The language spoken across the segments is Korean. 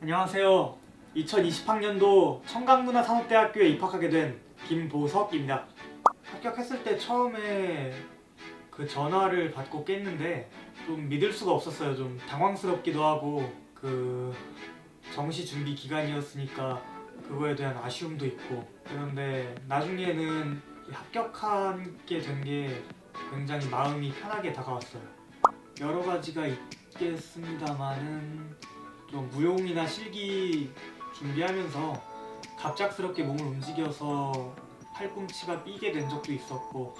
안녕하세요. 2020학년도 청강문화산업대학교에 입학하게 된 김보석입니다. 합격했을 때 처음에 그 전화를 받고 깼는데 좀 믿을 수가 없었어요. 좀 당황스럽기도 하고 그 정시 준비 기간이었으니까 그거에 대한 아쉬움도 있고 그런데 나중에는 합격하게 된 게 굉장히 마음이 편하게 다가왔어요. 여러 가지가 있겠습니다만은 좀 무용이나 실기 준비하면서 갑작스럽게 몸을 움직여서 팔꿈치가 삐게 된 적도 있었고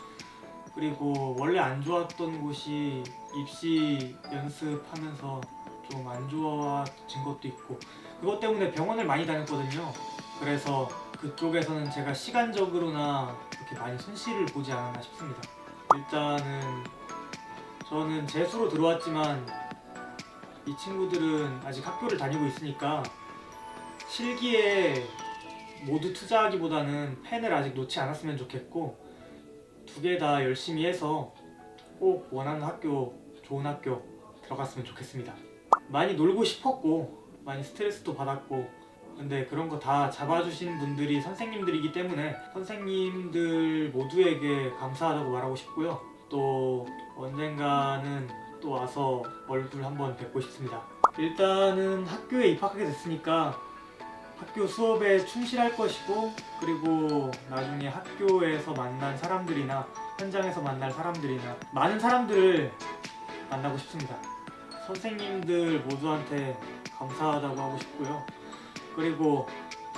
그리고 원래 안 좋았던 곳이 입시 연습하면서 좀 안 좋아진 것도 있고 그것 때문에 병원을 많이 다녔거든요. 그래서 그쪽에서는 제가 시간적으로나 그렇게 많이 손실을 보지 않았나 싶습니다. 일단은 저는 재수로 들어왔지만 이 친구들은 아직 학교를 다니고 있으니까 실기에 모두 투자하기보다는 펜을 아직 놓지 않았으면 좋겠고 두 개 다 열심히 해서 꼭 원하는 학교, 좋은 학교 들어갔으면 좋겠습니다. 많이 놀고 싶었고 많이 스트레스도 받았고 근데 그런 거 다 잡아주신 분들이 선생님들이기 때문에 선생님들 모두에게 감사하다고 말하고 싶고요. 또 언젠가는 또 와서 얼굴 한번 뵙고 싶습니다. 일단은 학교에 입학하게 됐으니까 학교 수업에 충실할 것이고 그리고 나중에 학교에서 만난 사람들이나 현장에서 만날 사람들이나 많은 사람들을 만나고 싶습니다. 선생님들 모두한테 감사하다고 하고 싶고요. 그리고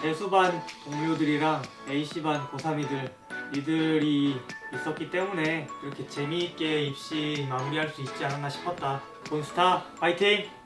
대수반 동료들이랑 A씨반 고3이들 이들이 있었기 때문에 이렇게 재미있게 입시 마무리할 수 있지 않았나 싶었다. 본스타 파이팅!